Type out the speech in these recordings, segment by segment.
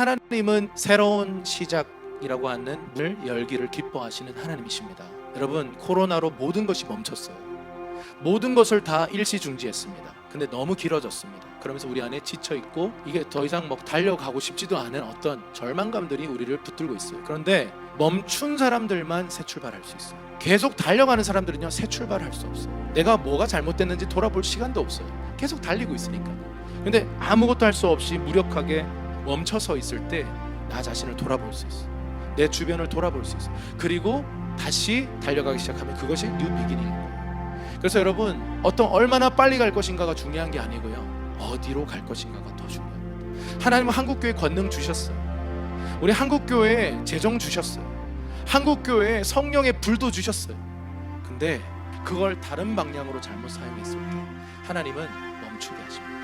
하나님은 새로운 시작이라고 하는 문을 열기를 기뻐하시는 하나님이십니다. 여러분 코로나로 모든 것이 멈췄어요. 모든 것을 다 일시 중지했습니다. 근데 너무 길어졌습니다. 그러면서 우리 안에 지쳐 있고 이게 더 이상 뭐 달려가고 싶지도 않은 어떤 절망감들이 우리를 붙들고 있어요. 그런데 멈춘 사람들만 새 출발할 수 있어요. 계속 달려가는 사람들은요 새 출발할 수 없어요. 내가 뭐가 잘못됐는지 돌아볼 시간도 없어요. 계속 달리고 있으니까. 근데 아무것도 할 수 없이 무력하게 멈춰서 있을 때 나 자신을 돌아볼 수 있어. 내 주변을 돌아볼 수 있어. 그리고 다시 달려가기 시작하면 그것이 뉴 비기닝이에요. 그래서 여러분 어떤 얼마나 빨리 갈 것인가가 중요한 게 아니고요. 어디로 갈 것인가가 더 중요합니다. 하나님은 한국 교회 권능 주셨어요. 우리 한국 교회에 재정 주셨어요. 한국 교회에 성령의 불도 주셨어요. 근데 그걸 다른 방향으로 잘못 사용했을 때 하나님은 멈추게 하십니다.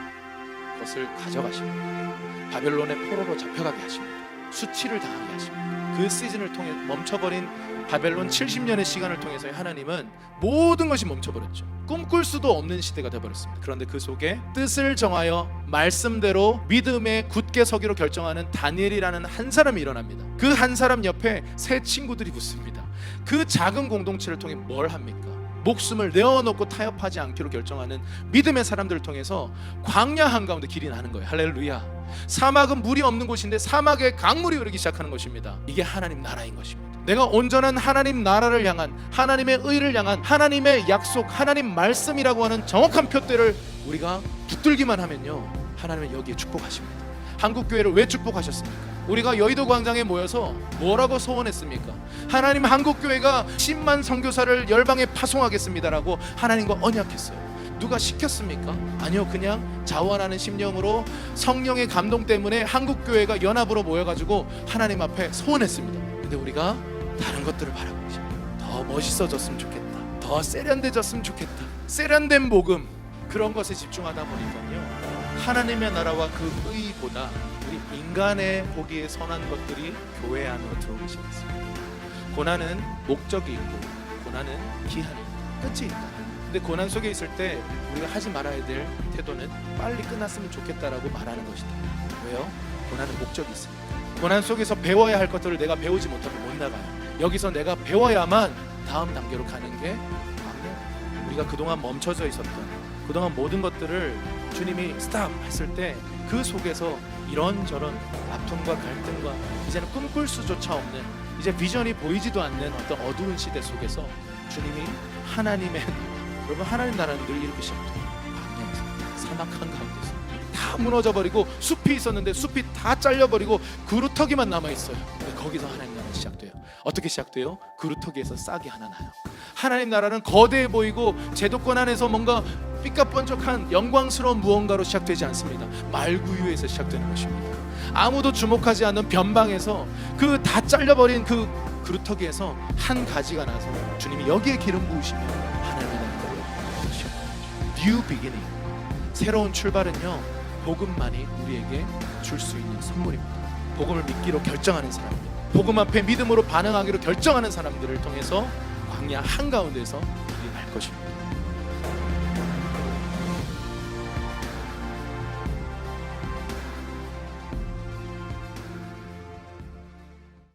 그것을 가져가십니다. 바벨론의 포로로 잡혀가게 하십니다. 수치를 당하게 하십니다. 그 시즌을 통해 멈춰버린 바벨론 70년의 시간을 통해서 하나님은 모든 것이 멈춰버렸죠. 꿈꿀 수도 없는 시대가 되어버렸습니다. 그런데 그 속에 뜻을 정하여 말씀대로 믿음에 굳게 서기로 결정하는 다니엘이라는 한 사람이 일어납니다. 그 한 사람 옆에 새 친구들이 붙습니다. 그 작은 공동체를 통해 뭘 합니까? 목숨을 내어놓고 타협하지 않기로 결정하는 믿음의 사람들을 통해서 광야 한가운데 길이 나는 거예요. 할렐루야. 사막은 물이 없는 곳인데 사막에 강물이 흐르기 시작하는 것입니다. 이게 하나님 나라인 것입니다. 내가 온전한 하나님 나라를 향한 하나님의 의를 향한 하나님의 약속, 하나님 말씀이라고 하는 정확한 표대를 우리가 붙들기만 하면요. 하나님은 여기에 축복하십니다. 한국 교회를 왜 축복하셨습니까? 우리가 여의도 광장에 모여서 뭐라고 소원했습니까? 하나님 한국 교회가 10만 선교사를 열방에 파송하겠습니다라고 하나님과 언약했어요. 누가 시켰습니까? 아니요, 그냥 자원하는 심령으로 성령의 감동 때문에 한국 교회가 연합으로 모여가지고 하나님 앞에 소원했습니다. 근데 우리가 다른 것들을 계십니다. 더 멋있어졌으면 좋겠다. 더 세련돼졌으면 좋겠다. 세련된 복음 그런 것에 집중하다 보니까요. 하나님의 나라와 그 의보다 우리 인간의 보기에 선한 것들이 교회 안으로 들어오기 시작했습니다. 고난은 목적이 있고 고난은 기한이 끝이 있다. 근데 고난 속에 있을 때 우리가 하지 말아야 될 태도는 빨리 끝났으면 좋겠다라고 말하는 것이다. 왜요? 고난은 목적이 있습니다. 고난 속에서 배워야 할 것들을 내가 배우지 못하면 못 나가요. 여기서 내가 배워야만 다음 단계로 가는 게. 우리가 그동안 멈춰져 있었던 그동안 모든 것들을 주님이 스탑 했을 때 그 속에서 이런저런 아픔과 갈등과 이제는 꿈꿀 수조차 없는 이제 비전이 보이지도 않는 어떤 어두운 시대 속에서 주님이 하나님의 여러분 하나님 나라는 늘 이렇게 시작돼요. 광야에서 사막 한 가운데서 다 무너져 버리고 숲이 있었는데 숲이 다 잘려 버리고 그루터기만 남아 있어요. 거기서 하나님 나라 시작돼요. 어떻게 시작돼요? 그루터기에서 싹이 하나 나요. 하나님 나라는 거대해 보이고 제도권 안에서 뭔가 삐까뻔쩍한 영광스러운 무언가로 시작되지 않습니다. 말구유에서 시작되는 것입니다. 아무도 주목하지 않는 변방에서 그 다 잘려버린 그 그루터기에서 한 가지가 나서 주님이 여기에 기름 부으시면 하나님의 시작됩니다. New beginning. 새로운 출발은요 복음만이 우리에게 줄 수 있는 선물입니다. 복음을 믿기로 결정하는 사람들, 복음 앞에 믿음으로 반응하기로 결정하는 사람들을 통해서 광야 한 가운데서 우리 갈 것입니다.